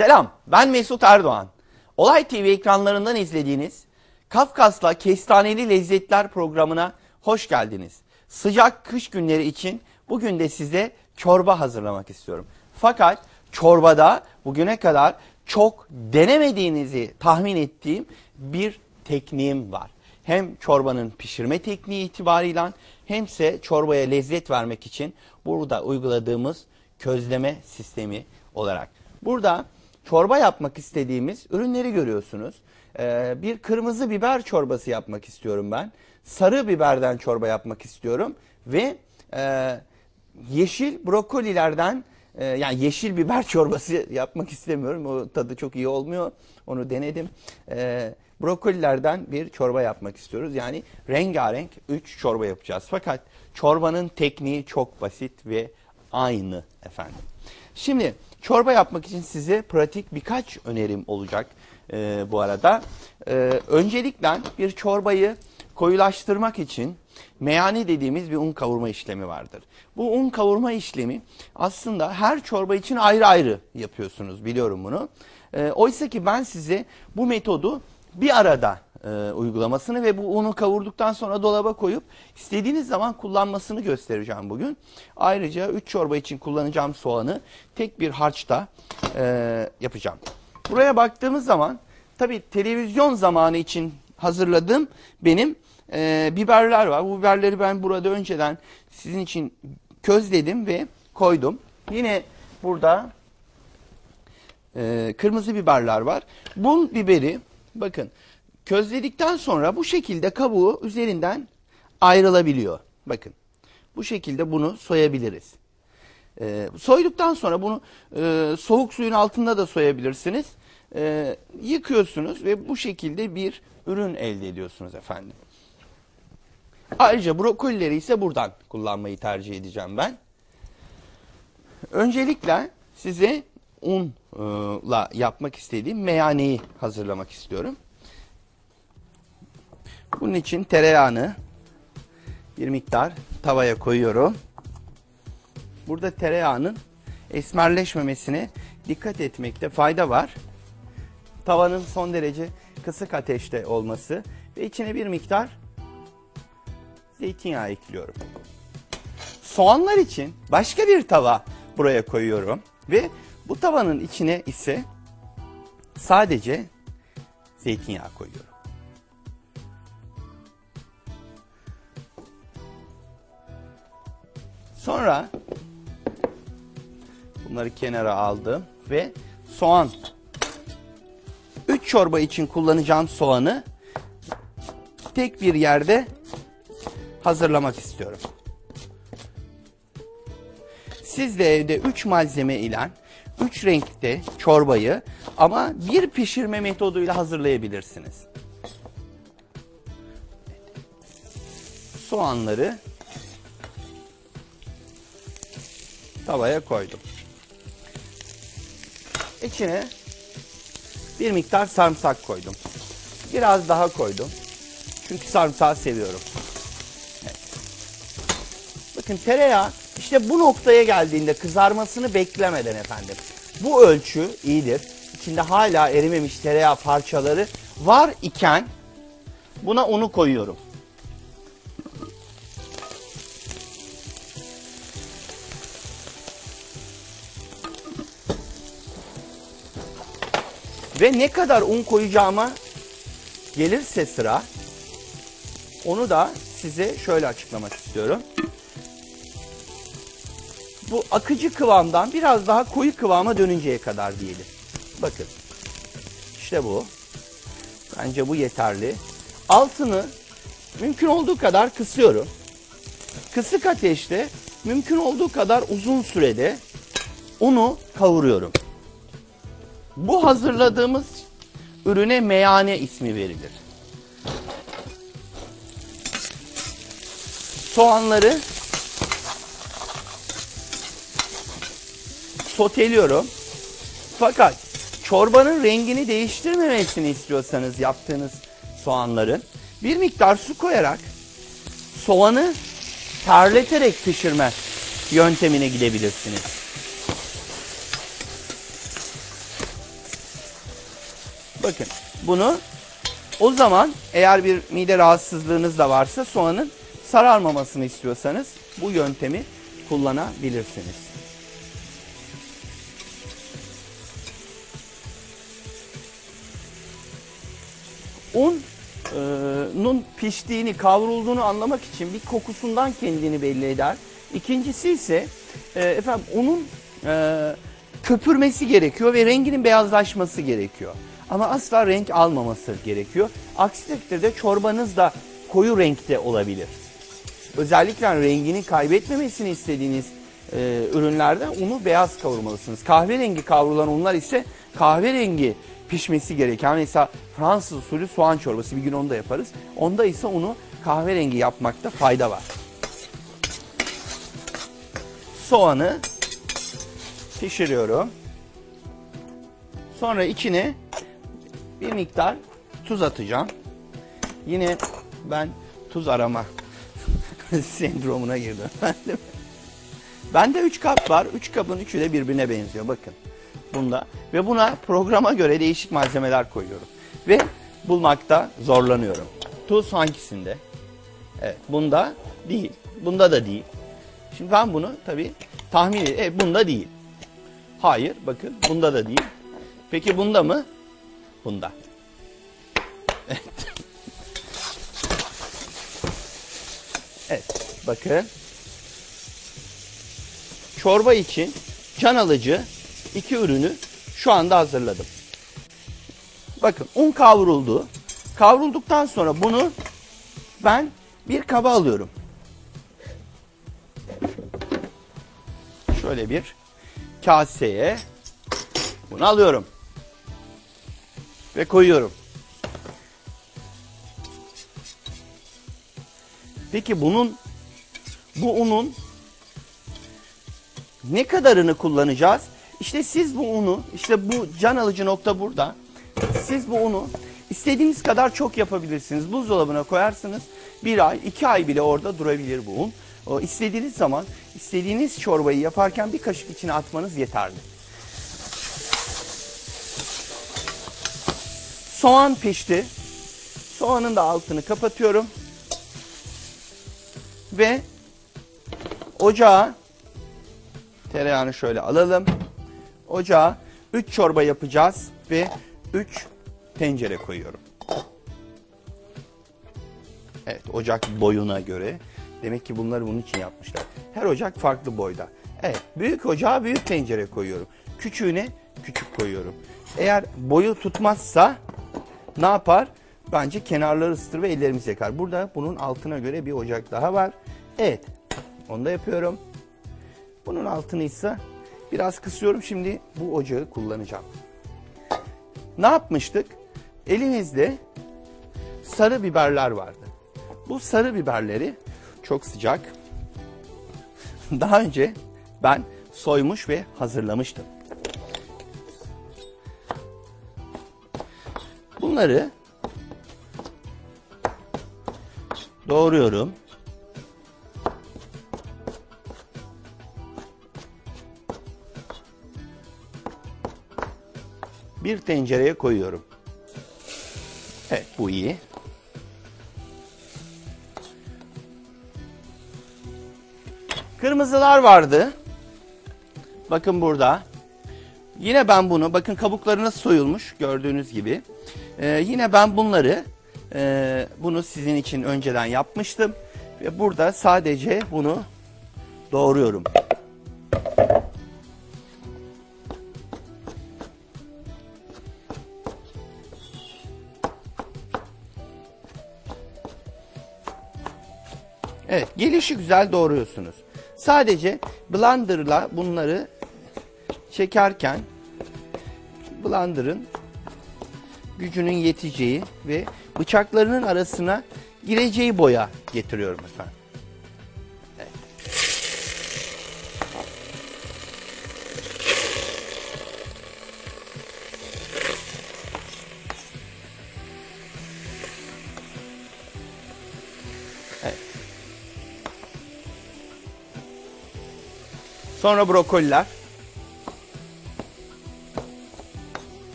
Selam, ben Mesut Erdoğan. Olay TV ekranlarından izlediğiniz Kafkas'la Kestaneli Lezzetler programına hoş geldiniz. Sıcak kış günleri için bugün de size çorba hazırlamak istiyorum. Fakat çorbada bugüne kadar çok denemediğinizi tahmin ettiğim bir tekniğim var. Hem çorbanın pişirme tekniği itibarıyla hemse çorbaya lezzet vermek için burada uyguladığımız közleme sistemi olarak. Burada çorba yapmak istediğimiz ürünleri görüyorsunuz. Ee, bir kırmızı biber çorbası yapmak istiyorum ben. Sarı biberden çorba yapmak istiyorum. Ve e, yeşil brokolilerden e, yani yeşil biber çorbası yapmak istemiyorum. O tadı çok iyi olmuyor. Onu denedim. E, brokolilerden bir çorba yapmak istiyoruz. Yani rengarenk 3 çorba yapacağız. Fakat çorbanın tekniği çok basit ve aynı efendim. Şimdi çorba yapmak için size pratik birkaç önerim olacak e, bu arada. E, öncelikle bir çorbayı koyulaştırmak için meyane dediğimiz bir un kavurma işlemi vardır. Bu un kavurma işlemi aslında her çorba için ayrı ayrı yapıyorsunuz biliyorum bunu. E, oysa ki ben size bu metodu bir arada e, uygulamasını ve bu unu kavurduktan sonra dolaba koyup istediğiniz zaman kullanmasını göstereceğim bugün. Ayrıca 3 çorba için kullanacağım soğanı tek bir harçta e, yapacağım. Buraya baktığımız zaman tabi televizyon zamanı için hazırladığım benim e, biberler var. Bu biberleri ben burada önceden sizin için közledim ve koydum. Yine burada e, kırmızı biberler var. Bu biberi bakın közledikten sonra bu şekilde kabuğu üzerinden ayrılabiliyor. Bakın bu şekilde bunu soyabiliriz. E, soyduktan sonra bunu e, soğuk suyun altında da soyabilirsiniz. E, yıkıyorsunuz ve bu şekilde bir ürün elde ediyorsunuz efendim. Ayrıca brokolileri ise buradan kullanmayı tercih edeceğim ben. Öncelikle size unla yapmak istediğim meyaneyi hazırlamak istiyorum. Bunun için tereyağını bir miktar tavaya koyuyorum. Burada tereyağının esmerleşmemesine dikkat etmekte fayda var. Tavanın son derece kısık ateşte olması ve içine bir miktar zeytinyağı ekliyorum. Soğanlar için başka bir tava buraya koyuyorum ve bu tavanın içine ise sadece zeytinyağı koyuyorum. Sonra bunları kenara aldım ve soğan 3 çorba için kullanacağım soğanı tek bir yerde hazırlamak istiyorum. Siz de evde 3 malzeme ile 3 renkte çorbayı ama bir pişirme metoduyla hazırlayabilirsiniz. Soğanları tavaya koydum. İçine bir miktar sarımsak koydum. Biraz daha koydum. Çünkü sarımsağı seviyorum. Bakın tereyağı işte bu noktaya geldiğinde kızarmasını beklemeden efendim. Bu ölçü iyidir. İçinde hala erimemiş tereyağı parçaları var iken buna unu koyuyorum. Ve ne kadar un koyacağıma gelirse sıra onu da size şöyle açıklamak istiyorum. Bu akıcı kıvamdan biraz daha koyu kıvama dönünceye kadar diyelim. Bakın. İşte bu. Bence bu yeterli. Altını mümkün olduğu kadar kısıyorum. Kısık ateşte mümkün olduğu kadar uzun sürede unu kavuruyorum. Bu hazırladığımız ürüne meyane ismi verilir. soğanları soteliyorum. Fakat çorbanın rengini değiştirmemesini istiyorsanız yaptığınız soğanların bir miktar su koyarak soğanı terleterek pişirme yöntemine gidebilirsiniz. Bakın bunu o zaman eğer bir mide rahatsızlığınız da varsa soğanın sararmamasını istiyorsanız bu yöntemi kullanabilirsiniz. Un'un piştiğini, kavrulduğunu anlamak için bir kokusundan kendini belli eder. İkincisi ise e, efendim unun e, köpürmesi gerekiyor ve renginin beyazlaşması gerekiyor. Ama asla renk almaması gerekiyor. Aksi takdirde çorbanız da koyu renkte olabilir. Özellikle rengini kaybetmemesini istediğiniz e, ürünlerde unu beyaz kavurmalısınız. Kahverengi kavrulan unlar ise kahverengi pişmesi gereken mesela Fransız usulü soğan çorbası bir gün onu da yaparız. Onda ise unu kahverengi yapmakta fayda var. Soğanı pişiriyorum. Sonra içine bir miktar tuz atacağım. Yine ben tuz arama sendromuna girdim efendim. Bende 3 kap var. 3 kabın üçü de birbirine benziyor bakın. Bunda ve buna programa göre değişik malzemeler koyuyorum. Ve bulmakta zorlanıyorum. Tuz hangisinde? Evet, bunda değil. Bunda da değil. Şimdi ben bunu tabii tahmin edeyim. Evet, bunda değil. Hayır, bakın bunda da değil. Peki bunda mı? Bunda. Evet. Evet, bakın. Çorba için can alıcı iki ürünü şu anda hazırladım. Bakın un kavruldu. Kavrulduktan sonra bunu ben bir kaba alıyorum. Şöyle bir kaseye bunu alıyorum. Ve koyuyorum. Peki bunun bu unun ne kadarını kullanacağız? İşte siz bu unu, işte bu can alıcı nokta burada. Siz bu unu istediğiniz kadar çok yapabilirsiniz. Buzdolabına koyarsınız. Bir ay, iki ay bile orada durabilir bu un. O istediğiniz zaman, istediğiniz çorbayı yaparken bir kaşık içine atmanız yeterli. Soğan pişti. Soğanın da altını kapatıyorum. Ve ocağa tereyağını şöyle alalım. Ocağa 3 çorba yapacağız ve 3 tencere koyuyorum. Evet ocak boyuna göre. Demek ki bunları bunun için yapmışlar. Her ocak farklı boyda. Evet büyük ocağa büyük tencere koyuyorum. Küçüğüne küçük koyuyorum. Eğer boyu tutmazsa ne yapar? Bence kenarları ısıtır ve ellerimiz yakar. Burada bunun altına göre bir ocak daha var. Evet onu da yapıyorum. Bunun altını ise biraz kısıyorum. Şimdi bu ocağı kullanacağım. Ne yapmıştık? Elimizde sarı biberler vardı. Bu sarı biberleri çok sıcak. Daha önce ben soymuş ve hazırlamıştım. Bunları doğruyorum. Bir tencereye koyuyorum. Evet bu iyi. Kırmızılar vardı. Bakın burada. Yine ben bunu, bakın kabukları nasıl soyulmuş gördüğünüz gibi. Ee, yine ben bunları, e, bunu sizin için önceden yapmıştım. Ve burada sadece bunu doğruyorum. Gelişi güzel doğruyorsunuz. Sadece blenderla bunları çekerken blenderın gücünün yeteceği ve bıçaklarının arasına gireceği boya getiriyorum efendim. Sonra brokoliler.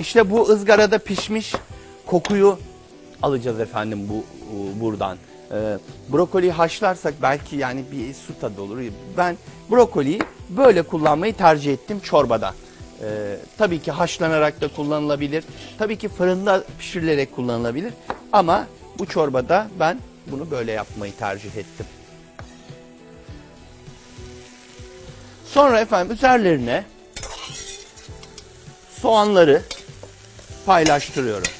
İşte bu ızgarada pişmiş kokuyu alacağız efendim bu buradan. Ee, brokoliyi haşlarsak belki yani bir su tadı olur. Ben brokoliyi böyle kullanmayı tercih ettim çorbada. Ee, tabii ki haşlanarak da kullanılabilir. Tabii ki fırında pişirilerek kullanılabilir. Ama bu çorbada ben bunu böyle yapmayı tercih ettim. Sonra efendim üzerlerine soğanları paylaştırıyorum.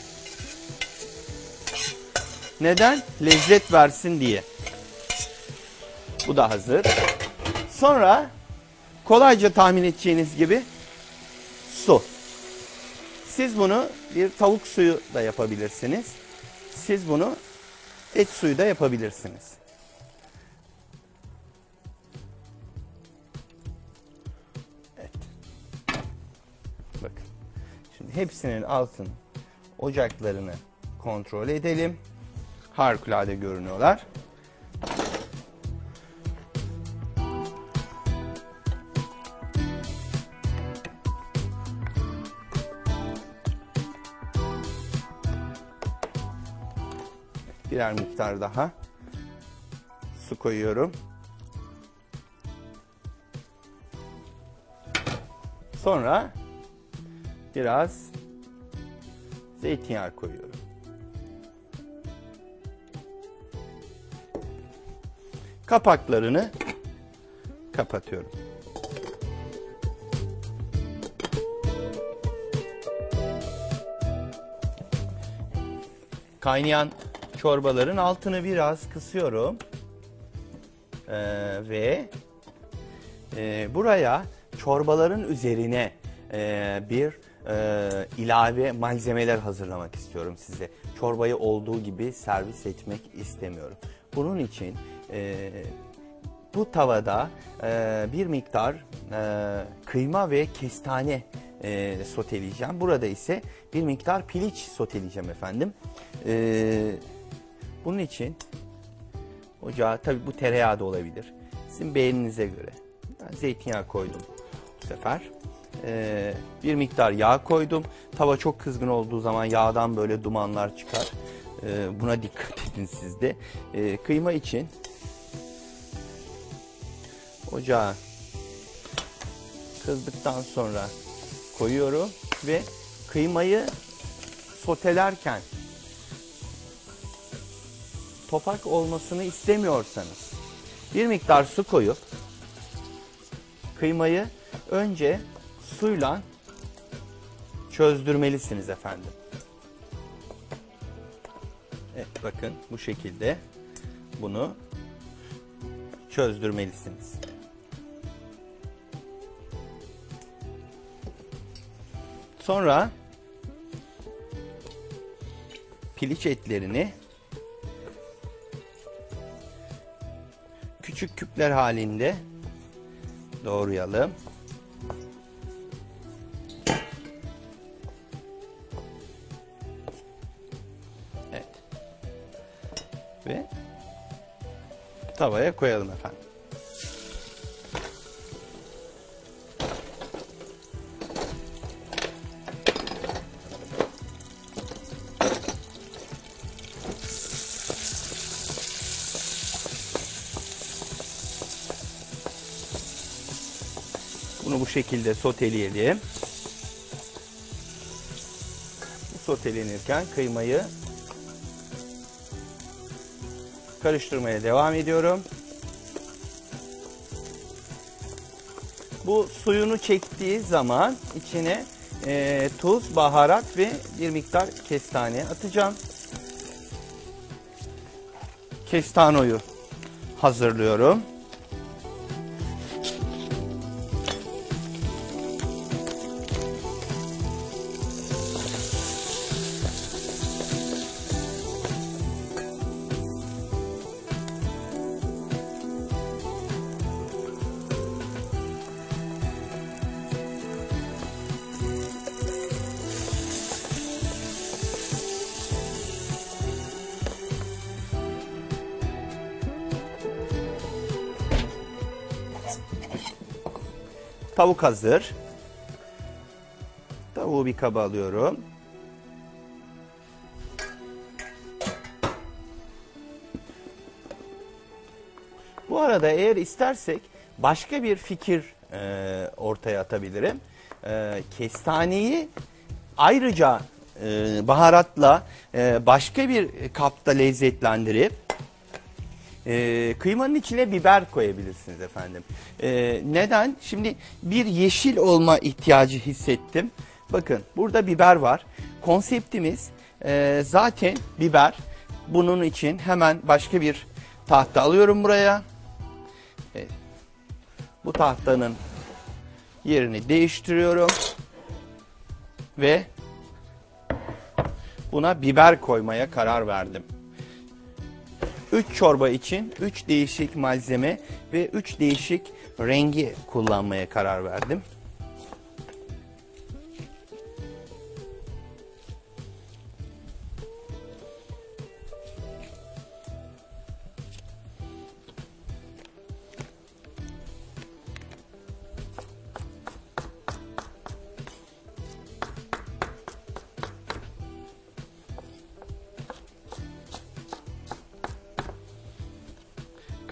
Neden? Lezzet versin diye. Bu da hazır. Sonra kolayca tahmin edeceğiniz gibi su. Siz bunu bir tavuk suyu da yapabilirsiniz. Siz bunu et suyu da yapabilirsiniz. Evet. Bakın. Şimdi hepsinin altın ocaklarını kontrol edelim. Harikulade görünüyorlar. Birer miktar daha su koyuyorum. Sonra biraz zeytinyağı koyuyorum. Kapaklarını kapatıyorum. Kaynayan çorbaların altını biraz kısıyorum. Ee, ve e, buraya çorbaların üzerine e, bir e, ilave malzemeler hazırlamak istiyorum size. Çorbayı olduğu gibi servis etmek istemiyorum. Bunun için e, bu tavada e, bir miktar e, kıyma ve kestane e, soteleyeceğim. Burada ise bir miktar piliç soteleyeceğim efendim. E, bunun için ocağa tabi bu tereyağı da olabilir. Sizin beğeninize göre. Ben zeytinyağı koydum bu sefer. E, bir miktar yağ koydum. Tava çok kızgın olduğu zaman yağdan böyle dumanlar çıkar. E, buna dikkat edin siz de. E, kıyma için ocağa kızdıktan sonra koyuyorum ve kıymayı sotelerken topak olmasını istemiyorsanız bir miktar su koyup kıymayı önce suyla çözdürmelisiniz efendim. Evet bakın bu şekilde bunu çözdürmelisiniz. Sonra piliç etlerini küçük küpler halinde doğrayalım. Evet. Ve tavaya koyalım efendim. Şekilde soteleyelim. Sotelenirken kıymayı karıştırmaya devam ediyorum. Bu suyunu çektiği zaman içine e, tuz, baharat ve bir miktar kestane atacağım. Kestanoyu hazırlıyorum. Tavuk hazır. Tavuğu bir kaba alıyorum. Bu arada eğer istersek başka bir fikir e, ortaya atabilirim. E, kestaneyi ayrıca e, baharatla e, başka bir kapta lezzetlendirip e, kıymanın içine biber koyabilirsiniz efendim. E, neden? Şimdi bir yeşil olma ihtiyacı hissettim. Bakın burada biber var. Konseptimiz e, zaten biber. Bunun için hemen başka bir tahta alıyorum buraya. Evet. Bu tahtanın yerini değiştiriyorum. Ve buna biber koymaya karar verdim. 3 çorba için 3 değişik malzeme ve 3 değişik rengi kullanmaya karar verdim.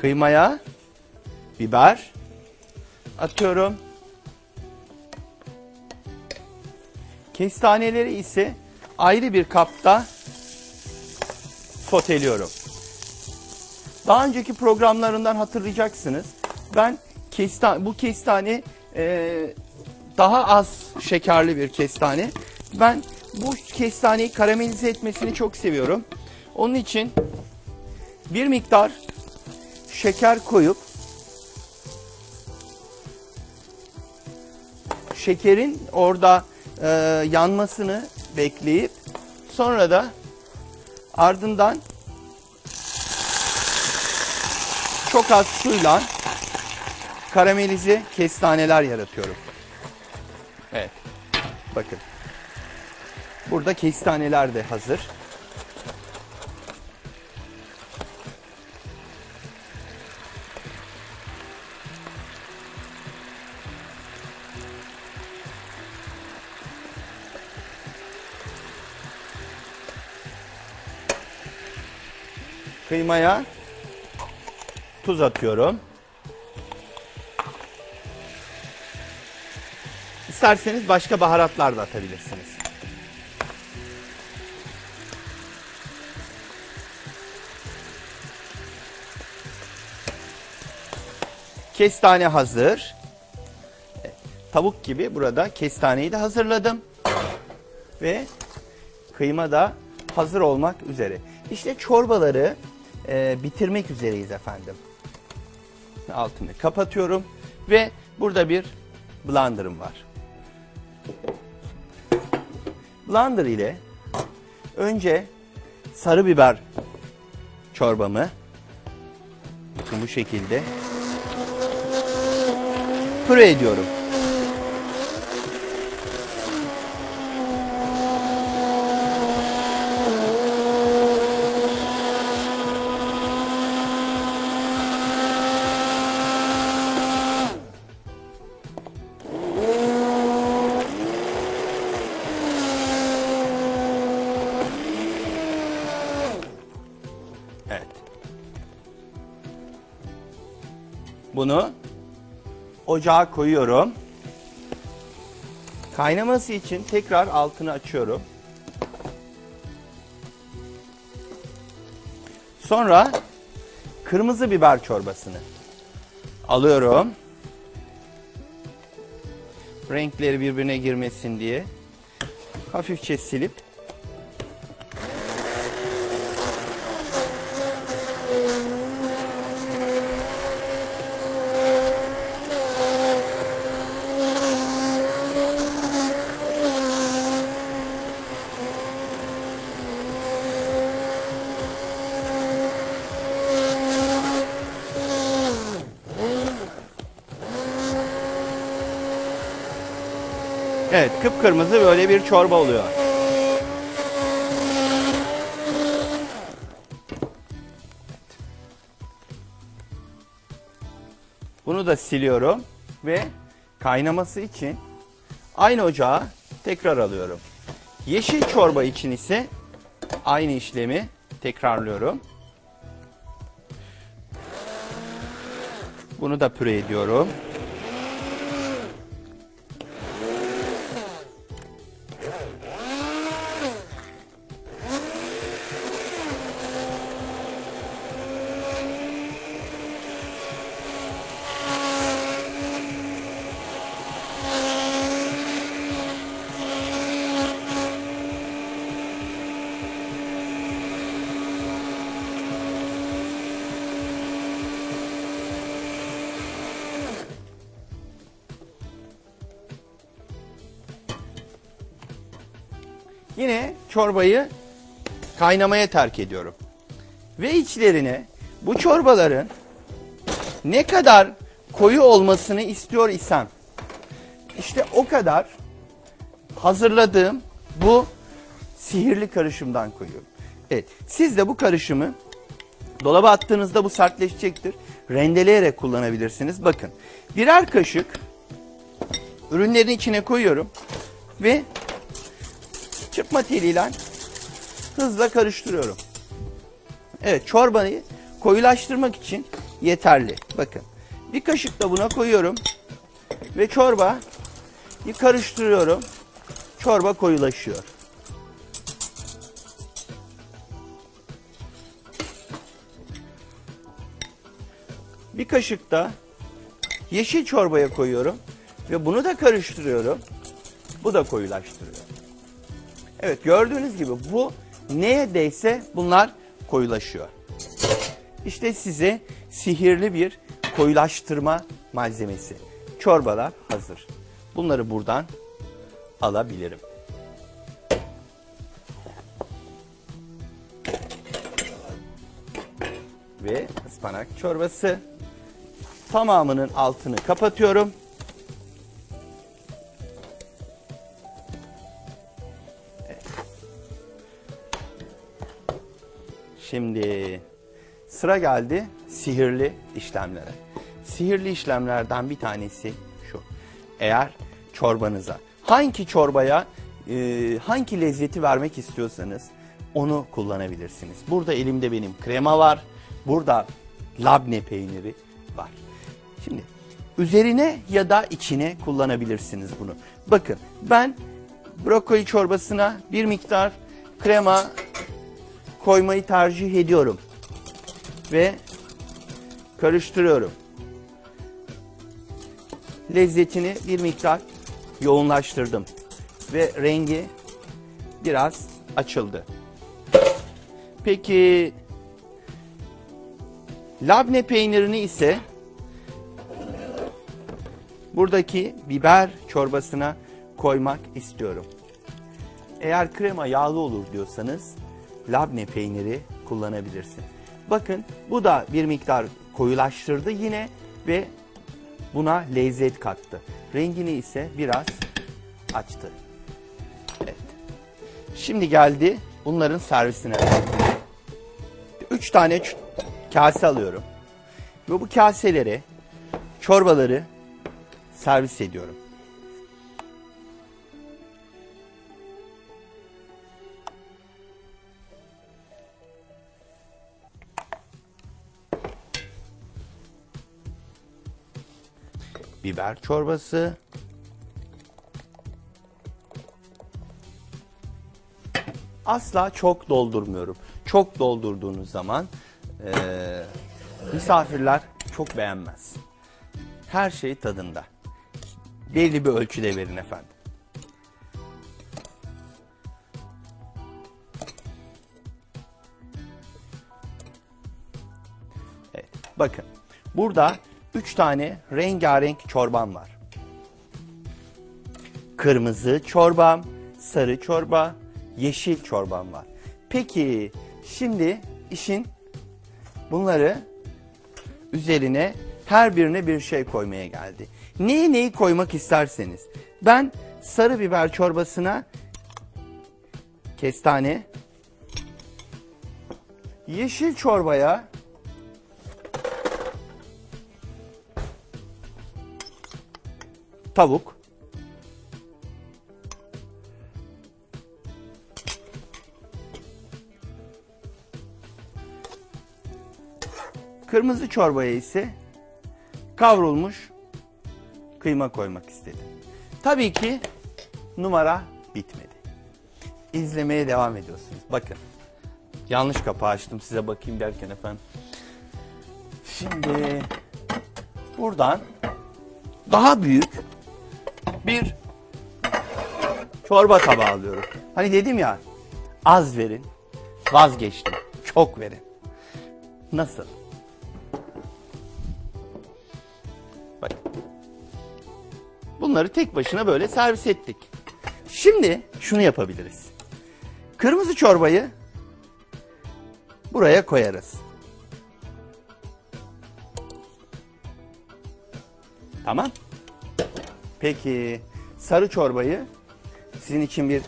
Kıymaya biber atıyorum. Kestaneleri ise ayrı bir kapta soteliyorum. Daha önceki programlarından hatırlayacaksınız. Ben kestan bu kestane e, daha az şekerli bir kestane. Ben bu kestaneyi karamelize etmesini çok seviyorum. Onun için bir miktar şeker koyup şekerin orada e, yanmasını bekleyip sonra da ardından çok az suyla karamelize kestaneler yaratıyorum. Evet. Bakın. Burada kestaneler de hazır. Kıymaya tuz atıyorum. İsterseniz başka baharatlar da atabilirsiniz. Kestane hazır. Tavuk gibi burada kestaneyi de hazırladım. Ve kıyma da hazır olmak üzere. İşte çorbaları e, bitirmek üzereyiz efendim. Altını kapatıyorum ve burada bir blenderım var. Blender ile önce sarı biber çorbamı bu şekilde püre ediyorum. Evet. Bunu ocağa koyuyorum. Kaynaması için tekrar altını açıyorum. Sonra kırmızı biber çorbasını alıyorum. Renkleri birbirine girmesin diye hafifçe silip Evet kıpkırmızı böyle bir çorba oluyor. Bunu da siliyorum ve kaynaması için aynı ocağa tekrar alıyorum. Yeşil çorba için ise aynı işlemi tekrarlıyorum. Bunu da püre ediyorum. Yine çorbayı kaynamaya terk ediyorum. Ve içlerine bu çorbaların ne kadar koyu olmasını istiyor isem işte o kadar hazırladığım bu sihirli karışımdan koyuyorum. Evet siz de bu karışımı dolaba attığınızda bu sertleşecektir. Rendeleyerek kullanabilirsiniz. Bakın birer kaşık ürünlerin içine koyuyorum ve çırpma teliyle hızla karıştırıyorum. Evet çorbayı koyulaştırmak için yeterli. Bakın bir kaşık da buna koyuyorum ve çorba karıştırıyorum. Çorba koyulaşıyor. Bir kaşık da yeşil çorbaya koyuyorum ve bunu da karıştırıyorum. Bu da koyulaştırıyor. Evet gördüğünüz gibi bu neye değse bunlar koyulaşıyor. İşte size sihirli bir koyulaştırma malzemesi. Çorbalar hazır. Bunları buradan alabilirim. Ve ıspanak çorbası. Tamamının altını kapatıyorum. Şimdi sıra geldi sihirli işlemlere. Sihirli işlemlerden bir tanesi şu. Eğer çorbanıza hangi çorbaya e, hangi lezzeti vermek istiyorsanız onu kullanabilirsiniz. Burada elimde benim krema var. Burada labne peyniri var. Şimdi üzerine ya da içine kullanabilirsiniz bunu. Bakın ben brokoli çorbasına bir miktar krema koymayı tercih ediyorum. Ve karıştırıyorum. Lezzetini bir miktar yoğunlaştırdım. Ve rengi biraz açıldı. Peki labne peynirini ise buradaki biber çorbasına koymak istiyorum. Eğer krema yağlı olur diyorsanız labne peyniri kullanabilirsin. Bakın bu da bir miktar koyulaştırdı yine ve buna lezzet kattı. Rengini ise biraz açtı. Evet. Şimdi geldi bunların servisine. Üç tane kase alıyorum. Ve bu kaselere çorbaları servis ediyorum. Biber çorbası. Asla çok doldurmuyorum. Çok doldurduğunuz zaman e, misafirler çok beğenmez. Her şey tadında. Belli bir ölçüde verin efendim. Evet, bakın burada 3 tane rengarenk çorbam var. Kırmızı çorbam, sarı çorba, yeşil çorbam var. Peki şimdi işin bunları üzerine her birine bir şey koymaya geldi. Neyi neyi koymak isterseniz. Ben sarı biber çorbasına kestane, yeşil çorbaya tavuk. Kırmızı çorbaya ise kavrulmuş kıyma koymak istedim. Tabii ki numara bitmedi. İzlemeye devam ediyorsunuz. Bakın. Yanlış kapağı açtım size bakayım derken efendim. Şimdi buradan daha büyük bir çorba tabağı alıyorum. Hani dedim ya az verin vazgeçtim çok verin. Nasıl? Bak. Bunları tek başına böyle servis ettik. Şimdi şunu yapabiliriz. Kırmızı çorbayı buraya koyarız. Tamam. Peki sarı çorbayı sizin için bir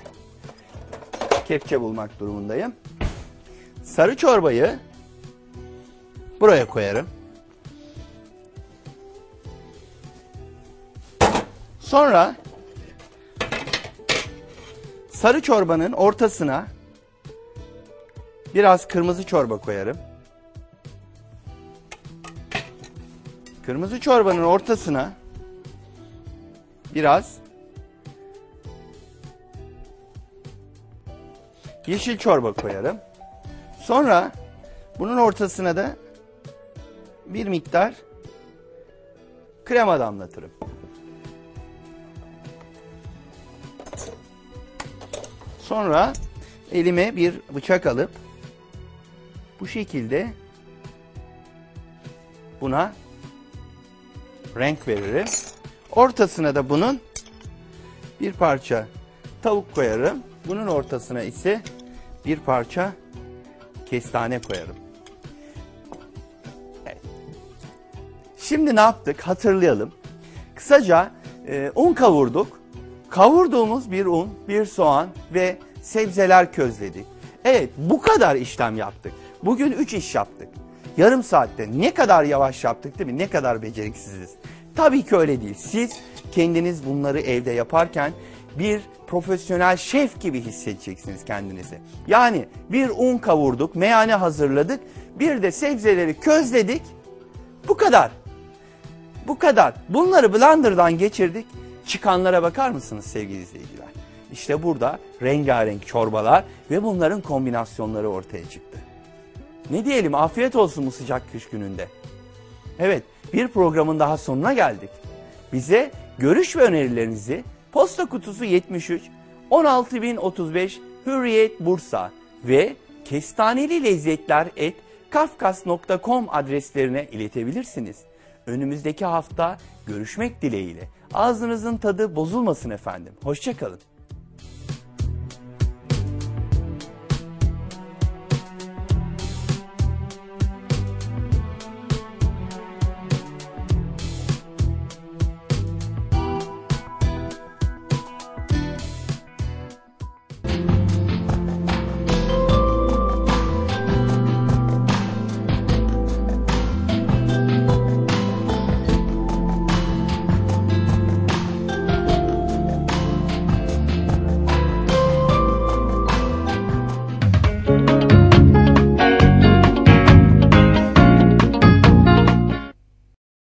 kepçe bulmak durumundayım. Sarı çorbayı buraya koyarım. Sonra sarı çorbanın ortasına biraz kırmızı çorba koyarım. Kırmızı çorbanın ortasına biraz yeşil çorba koyarım. Sonra bunun ortasına da bir miktar krema damlatırım. Sonra elime bir bıçak alıp bu şekilde buna renk veririm. Ortasına da bunun bir parça tavuk koyarım. Bunun ortasına ise bir parça kestane koyarım. Şimdi ne yaptık? Hatırlayalım. Kısaca e, un kavurduk. Kavurduğumuz bir un, bir soğan ve sebzeler közledik. Evet bu kadar işlem yaptık. Bugün 3 iş yaptık. Yarım saatte ne kadar yavaş yaptık değil mi? Ne kadar beceriksiziz. Tabii ki öyle değil. Siz kendiniz bunları evde yaparken bir profesyonel şef gibi hissedeceksiniz kendinizi. Yani bir un kavurduk, meyane hazırladık, bir de sebzeleri közledik. Bu kadar. Bu kadar. Bunları blenderdan geçirdik. Çıkanlara bakar mısınız sevgili izleyiciler? İşte burada rengarenk çorbalar ve bunların kombinasyonları ortaya çıktı. Ne diyelim afiyet olsun bu sıcak kış gününde. Evet bir programın daha sonuna geldik. Bize görüş ve önerilerinizi posta kutusu 73 16035 Hürriyet Bursa ve kestaneli lezzetler et kafkas.com adreslerine iletebilirsiniz. Önümüzdeki hafta görüşmek dileğiyle. Ağzınızın tadı bozulmasın efendim. Hoşçakalın.